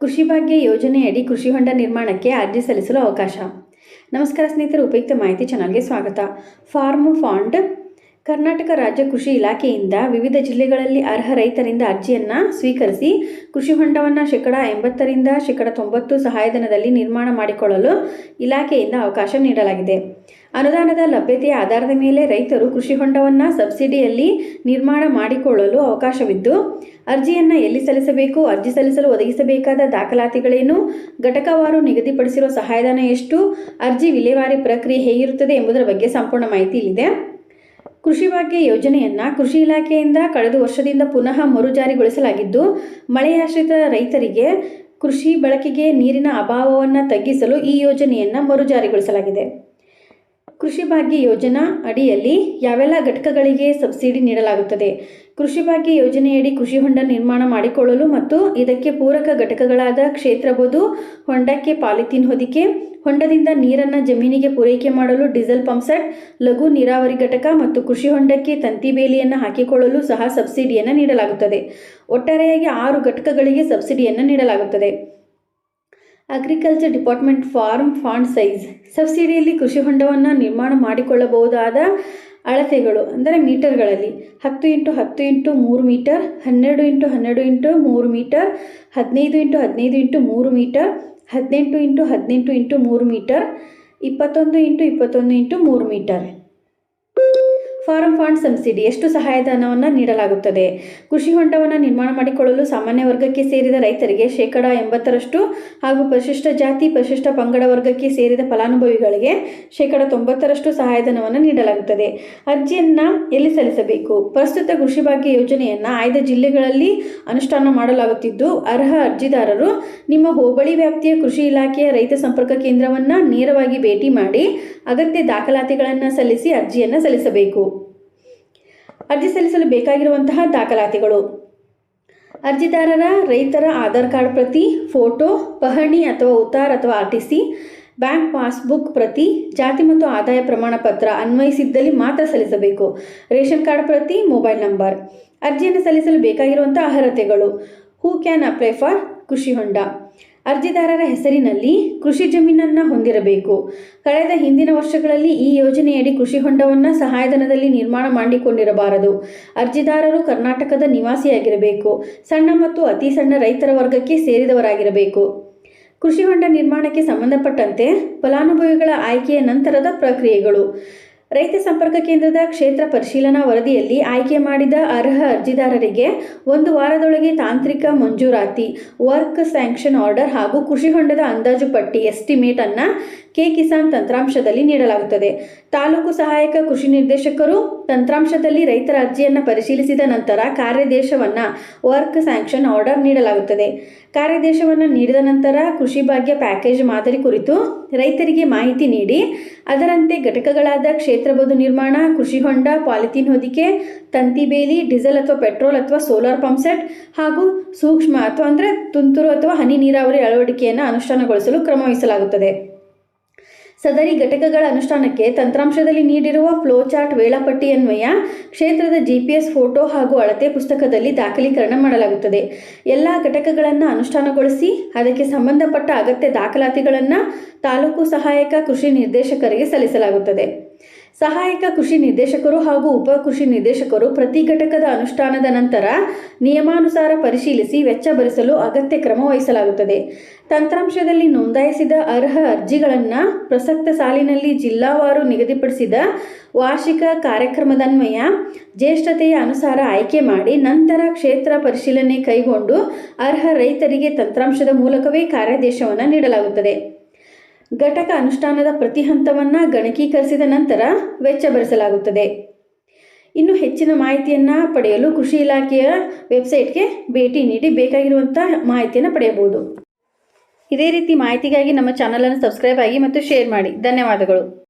ಕೃಷಿ ಭಾಗ್ಯ ಯೋಜನೆಯಡಿ ಕೃಷಿ ಹೊಂಡ ನಿರ್ಮಾಣಕ್ಕೆ ಅರ್ಜಿ ಸಲ್ಲಿಸಲು ಅವಕಾಶ. ನಮಸ್ಕಾರ ಸ್ನೇಹಿತರು, ಉಪಯುಕ್ತ ಮಾಹಿತಿ ಚಾನಲ್ಗೆ ಸ್ವಾಗತ. ಫಾರ್ಮ್ ಫಾಂಡ್ ಕರ್ನಾಟಕ ರಾಜ್ಯ ಕೃಷಿ ಇಲಾಖೆಯಿಂದ ವಿವಿಧ ಜಿಲ್ಲೆಗಳಲ್ಲಿ ಅರ್ಹ ರೈತರಿಂದ ಅರ್ಜಿಯನ್ನು ಸ್ವೀಕರಿಸಿ ಕೃಷಿ ಹೊಂಡವನ್ನು ಶೇಕಡ ಎಂಬತ್ತರಿಂದ ಶೇಕಡ ತೊಂಬತ್ತು ಸಹಾಯಧನದಲ್ಲಿ ನಿರ್ಮಾಣ ಮಾಡಿಕೊಳ್ಳಲು ಇಲಾಖೆಯಿಂದ ಅವಕಾಶ ನೀಡಲಾಗಿದೆ. ಅನುದಾನದ ಲಭ್ಯತೆಯ ಆಧಾರದ ಮೇಲೆ ರೈತರು ಕೃಷಿ ಹೊಂಡವನ್ನು ಸಬ್ಸಿಡಿಯಲ್ಲಿ ನಿರ್ಮಾಣ ಮಾಡಿಕೊಳ್ಳಲು ಅವಕಾಶವಿದ್ದು, ಅರ್ಜಿಯನ್ನು ಎಲ್ಲಿ ಸಲ್ಲಿಸಬೇಕು, ಅರ್ಜಿ ಸಲ್ಲಿಸಲು ಒದಗಿಸಬೇಕಾದ ದಾಖಲಾತಿಗಳೇನು, ಘಟಕವಾರು ನಿಗದಿಪಡಿಸಿರುವ ಸಹಾಯಧನ ಎಷ್ಟು, ಅರ್ಜಿ ವಿಲೇವಾರಿ ಪ್ರಕ್ರಿಯೆ ಹೇಗಿರುತ್ತದೆ ಎಂಬುದರ ಬಗ್ಗೆ ಸಂಪೂರ್ಣ ಮಾಹಿತಿ ಇಲ್ಲಿದೆ. ಕೃಷಿ ಭಾಗ್ಯ ಯೋಜನೆಯನ್ನು ಕೃಷಿ ಇಲಾಖೆಯಿಂದ ಕಳೆದ ವರ್ಷದಿಂದ ಪುನಃ ಮರುಜಾರಿಗೊಳಿಸಲಾಗಿದ್ದು ಮಳೆಯಾಶ್ರಿತ ರೈತರಿಗೆ ಕೃಷಿ ಬಳಕೆಗೆ ನೀರಿನ ಅಭಾವವನ್ನು ತಗ್ಗಿಸಲು ಈ ಯೋಜನೆಯನ್ನು ಮರುಜಾರಿಗೊಳಿಸಲಾಗಿದೆ ಕೃಷಿ ಭಾಗ್ಯ ಯೋಜನಾ ಅಡಿಯಲ್ಲಿ ಯಾವೆಲ್ಲ ಘಟಕಗಳಿಗೆ ಸಬ್ಸಿಡಿ ನೀಡಲಾಗುತ್ತದೆ? ಕೃಷಿ ಭಾಗ್ಯ ಯೋಜನೆಯಡಿ ಕೃಷಿ ಹೊಂಡ ನಿರ್ಮಾಣ ಮಾಡಿಕೊಳ್ಳಲು ಮತ್ತು ಇದಕ್ಕೆ ಪೂರಕ ಘಟಕಗಳಾದ ಕ್ಷೇತ್ರ ಬೋದು ಹೊಂಡಕ್ಕೆ ಪಾಲಿಥೀನ್ ಹೊದಿಕೆ, ಹೊಂಡದಿಂದ ನೀರನ್ನು ಜಮೀನಿಗೆ ಪೂರೈಕೆ ಮಾಡಲು ಡೀಸೆಲ್ ಪಂಪ್ಸೆಟ್ ಲಘು ನೀರಾವರಿ ಘಟಕ ಮತ್ತು ಕೃಷಿ ಹೊಂಡಕ್ಕೆ ತಂತಿ ಬೇಲಿಯನ್ನು ಹಾಕಿಕೊಳ್ಳಲು ಸಹ ಸಬ್ಸಿಡಿಯನ್ನು ನೀಡಲಾಗುತ್ತದೆ. ಒಟ್ಟಾರೆಯಾಗಿ ಆರು ಘಟಕಗಳಿಗೆ ಸಬ್ಸಿಡಿಯನ್ನು ನೀಡಲಾಗುತ್ತದೆ. Agriculture department farm pond size. ಸಬ್ಸಿಡಿಯಲ್ಲಿ ಕೃಷಿ ಹೊಂಡವನ್ನು ನಿರ್ಮಾಣ ಮಾಡಿಕೊಳ್ಳಬಹುದಾದ ಅಳತೆಗಳು, ಅಂದರೆ ಮೀಟರ್ಗಳಲ್ಲಿ ಹತ್ತು ಇಂಟು ಹತ್ತು ಇಂಟು ಮೂರು ಮೀಟರ್, ಹನ್ನೆರಡು ಇಂಟು ಹನ್ನೆರಡು ಇಂಟು ಮೂರು ಮೀಟರ್, ಹದಿನೈದು ಇಂಟು ಹದಿನೈದು ಇಂಟು ಮೂರು ಮೀಟರ್, ಹದಿನೆಂಟು ಇಂಟು ಹದಿನೆಂಟು ಇಂಟು ಮೂರು ಮೀಟರ್, ಇಪ್ಪತ್ತೊಂದು ಇಂಟು ಇಪ್ಪತ್ತೊಂದು ಇಂಟು ಮೂರು ಮೀಟರ್. ಫಾರಂ ಫಂಡ್ ಸಬ್ಸಿಡಿ ಎಷ್ಟು ಸಹಾಯಧನವನ್ನು ನೀಡಲಾಗುತ್ತದೆ? ಕೃಷಿ ಹೊಂಡವನ್ನು ನಿರ್ಮಾಣ ಮಾಡಿಕೊಳ್ಳಲು ಸಾಮಾನ್ಯ ವರ್ಗಕ್ಕೆ ಸೇರಿದ ರೈತರಿಗೆ ಶೇಕಡ ಎಂಬತ್ತರಷ್ಟು ಹಾಗೂ ಪರಿಶಿಷ್ಟ ಜಾತಿ, ಪರಿಶಿಷ್ಟ ಪಂಗಡ ವರ್ಗಕ್ಕೆ ಸೇರಿದ ಫಲಾನುಭವಿಗಳಿಗೆ ಶೇಕಡ ತೊಂಬತ್ತರಷ್ಟು ಸಹಾಯಧನವನ್ನು ನೀಡಲಾಗುತ್ತದೆ. ಅರ್ಜಿಯನ್ನು ಎಲ್ಲಿ ಸಲ್ಲಿಸಬೇಕು? ಪ್ರಸ್ತುತ ಕೃಷಿ ಭಾಗ್ಯ ಯೋಜನೆಯನ್ನು ಆಯ್ದ ಜಿಲ್ಲೆಗಳಲ್ಲಿ ಅನುಷ್ಠಾನ ಮಾಡಲಾಗುತ್ತಿದ್ದು, ಅರ್ಹ ಅರ್ಜಿದಾರರು ನಿಮ್ಮ ಹೋಬಳಿ ವ್ಯಾಪ್ತಿಯ ಕೃಷಿ ಇಲಾಖೆಯ ರೈತ ಸಂಪರ್ಕ ಕೇಂದ್ರವನ್ನು ನೇರವಾಗಿ ಭೇಟಿ ಮಾಡಿ ಅಗತ್ಯ ದಾಖಲಾತಿಗಳನ್ನು ಸಲ್ಲಿಸಿ ಅರ್ಜಿಯನ್ನು ಸಲ್ಲಿಸಬೇಕು. ಅರ್ಜಿ ಸಲ್ಲಿಸಲು ಬೇಕಾಗಿರುವಂತಹ ದಾಖಲಾತಿಗಳು. ಅರ್ಜಿದಾರರ ರೈತರ ಆಧಾರ್ ಕಾರ್ಡ್ ಪ್ರತಿ, ಫೋಟೋ, ಪಹಣಿ ಅಥವಾ ಉತ್ತಾರ ಅಥವಾ R T C bank passbook ಪ್ರತಿ, ಜಾತಿ ಮತ್ತು ಆದಾಯ ಪ್ರಮಾಣ ಪತ್ರ ಅನ್ವಯಿಸಿದ್ದಲ್ಲಿ ಮಾತ್ರ ಸಲ್ಲಿಸಬೇಕು. ರೇಷನ್ ಕಾರ್ಡ್ ಪ್ರತಿ, ಮೊಬೈಲ್ ನಂಬರ್. ಅರ್ಜಿಯನ್ನು ಸಲ್ಲಿಸಲು ಬೇಕಾಗಿರುವಂಥ ಅರ್ಹತೆಗಳು. ಹೂ ಕ್ಯಾನ್ ಅಪ್ಲೈ ಫಾರ್ ಕೃಷಿ ಹೊಂಡ. ಅರ್ಜಿದಾರರ ಹೆಸರಿನಲ್ಲಿ ಕೃಷಿ ಜಮೀನನ್ನು ಹೊಂದಿರಬೇಕು. ಕಳೆದ ಹಿಂದಿನ ವರ್ಷಗಳಲ್ಲಿ ಈ ಯೋಜನೆಯಡಿ ಕೃಷಿ ಹೊಂಡವನ್ನು ಸಹಾಯಧನದಲ್ಲಿ ನಿರ್ಮಾಣ ಮಾಡಿಕೊಂಡಿರಬಾರದು. ಅರ್ಜಿದಾರರು ಕರ್ನಾಟಕದ ನಿವಾಸಿಯಾಗಿರಬೇಕು. ಸಣ್ಣ ಮತ್ತು ಅತಿ ಸಣ್ಣ ರೈತರ ವರ್ಗಕ್ಕೆ ಸೇರಿದವರಾಗಿರಬೇಕು. ಕೃಷಿ ಹೊಂಡ ನಿರ್ಮಾಣಕ್ಕೆ ಸಂಬಂಧಪಟ್ಟಂತೆ ಫಲಾನುಭವಿಗಳ ಆಯ್ಕೆಯ ನಂತರದ ಪ್ರಕ್ರಿಯೆಗಳು. ರೈತ ಸಂಪರ್ಕ ಕೇಂದ್ರದ ಕ್ಷೇತ್ರ ಪರಿಶೀಲನಾ ವರದಿಯಲ್ಲಿ ಆಯ್ಕೆ ಮಾಡಿದ ಅರ್ಹ ಅರ್ಜಿದಾರರಿಗೆ ಒಂದು ವಾರದೊಳಗೆ ತಾಂತ್ರಿಕ ಮಂಜೂರಾತಿ, ವರ್ಕ್ ಸ್ಯಾಂಕ್ಷನ್ ಆರ್ಡರ್ ಹಾಗೂ ಕೃಷಿ ಹೊಂಡದ ಅಂದಾಜು ಪಟ್ಟಿ ಎಸ್ಟಿಮೇಟ್ ಅನ್ನ ಕೆ ಕಿಸಾನ್ ತಂತ್ರಾಂಶದಲ್ಲಿ ನೀಡಲಾಗುತ್ತದೆ. ತಾಲೂಕು ಸಹಾಯಕ ಕೃಷಿ ನಿರ್ದೇಶಕರು ತಂತ್ರಾಂಶದಲ್ಲಿ ರೈತರ ಅರ್ಜಿಯನ್ನು ಪರಿಶೀಲಿಸಿದ ನಂತರ ಕಾರ್ಯದೇಶವನ್ನು ವರ್ಕ್ ಸ್ಯಾಂಕ್ಷನ್ ಆರ್ಡರ್ ನೀಡಲಾಗುತ್ತದೆ. ಕಾರ್ಯದೇಶವನ್ನು ನೀಡಿದ ನಂತರ ಕೃಷಿ ಭಾಗ್ಯ ಪ್ಯಾಕೇಜ್ ಮಾದರಿ ಕುರಿತು ರೈತರಿಗೆ ಮಾಹಿತಿ ನೀಡಿ, ಅದರಂತೆ ಘಟಕಗಳಾದ ಕ್ಷೇತ್ರಬದು ನಿರ್ಮಾಣ, ಕೃಷಿ ಹೊಂಡ, ಪಾಲಿಥೀನ್ ಹೊದಿಕೆ, ತಂತಿ ಬೇಲಿ, ಡೀಸೆಲ್ ಅಥವಾ ಪೆಟ್ರೋಲ್ ಅಥವಾ ಸೋಲಾರ್ ಪಂಪ್ಸೆಟ್ ಹಾಗೂ ಸೂಕ್ಷ್ಮ ಅಥವಾ ಅಂದರೆ ತುಂತುರು ಅಥವಾ ಹನಿ ನೀರಾವರಿ ಅಳವಡಿಕೆಯನ್ನು ಅನುಷ್ಠಾನಗೊಳಿಸಲು ಕ್ರಮ ವಹಿಸಲಾಗುತ್ತದೆ. ಸದರಿ ಘಟಕಗಳ ಅನುಷ್ಠಾನಕ್ಕೆ ತಂತ್ರಾಂಶದಲ್ಲಿ ನೀಡಿರುವ ಫ್ಲೋ ಚಾರ್ಟ್ ವೇಳಾಪಟ್ಟಿ ಅನ್ವಯ ಕ್ಷೇತ್ರದ ಜಿಪಿಎಸ್ ಫೋಟೋ ಹಾಗೂ ಅಳತೆ ಪುಸ್ತಕದಲ್ಲಿ ದಾಖಲೀಕರಣ ಮಾಡಲಾಗುತ್ತದೆ. ಎಲ್ಲ ಘಟಕಗಳನ್ನು ಅನುಷ್ಠಾನಗೊಳಿಸಿ ಅದಕ್ಕೆ ಸಂಬಂಧಪಟ್ಟ ಅಗತ್ಯ ದಾಖಲಾತಿಗಳನ್ನು ತಾಲೂಕು ಸಹಾಯಕ ಕೃಷಿ ನಿರ್ದೇಶಕರಿಗೆ ಸಲ್ಲಿಸಲಾಗುತ್ತದೆ. ಸಹಾಯಕ ಕೃಷಿ ನಿರ್ದೇಶಕರು ಹಾಗೂ ಉಪ ಕೃಷಿ ನಿರ್ದೇಶಕರು ಪ್ರತಿ ಘಟಕದ ಅನುಷ್ಠಾನದ ನಂತರ ನಿಯಮಾನುಸಾರ ಪರಿಶೀಲಿಸಿ ವೆಚ್ಚ ಭರಿಸಲು ಅಗತ್ಯ ಕ್ರಮ ವಹಿಸಲಾಗುತ್ತದೆ. ತಂತ್ರಾಂಶದಲ್ಲಿ ನೋಂದಾಯಿಸಿದ ಅರ್ಹ ಅರ್ಜಿಗಳನ್ನು ಪ್ರಸಕ್ತ ಸಾಲಿನಲ್ಲಿ ಜಿಲ್ಲಾವಾರು ನಿಗದಿಪಡಿಸಿದ ವಾರ್ಷಿಕ ಕಾರ್ಯಕ್ರಮದನ್ವಯ ಜ್ಯೇಷ್ಠತೆಯ ಅನುಸಾರ ಆಯ್ಕೆ ಮಾಡಿ ನಂತರ ಕ್ಷೇತ್ರ ಪರಿಶೀಲನೆ ಕೈಗೊಂಡು ಅರ್ಹ ರೈತರಿಗೆ ತಂತ್ರಾಂಶದ ಮೂಲಕವೇ ಕಾರ್ಯಾದೇಶವನ್ನು ನೀಡಲಾಗುತ್ತದೆ. ಘಟಕ ಅನುಷ್ಠಾನದ ಪ್ರತಿ ಹಂತವನ್ನು ಗಣಕೀಕರಿಸಿದ ನಂತರ ವೆಚ್ಚ ಭರಿಸಲಾಗುತ್ತದೆ. ಇನ್ನು ಹೆಚ್ಚಿನ ಮಾಹಿತಿಯನ್ನು ಪಡೆಯಲು ಕೃಷಿ ಇಲಾಖೆಯ ವೆಬ್ಸೈಟ್ಗೆ ಭೇಟಿ ನೀಡಿ ಬೇಕಾಗಿರುವಂಥ ಮಾಹಿತಿಯನ್ನು ಪಡೆಯಬಹುದು. ಇದೇ ರೀತಿ ಮಾಹಿತಿಗಾಗಿ ನಮ್ಮ ಚಾನಲನ್ನು ಸಬ್ಸ್ಕ್ರೈಬ್ ಆಗಿ ಮತ್ತು ಶೇರ್ ಮಾಡಿ. ಧನ್ಯವಾದಗಳು.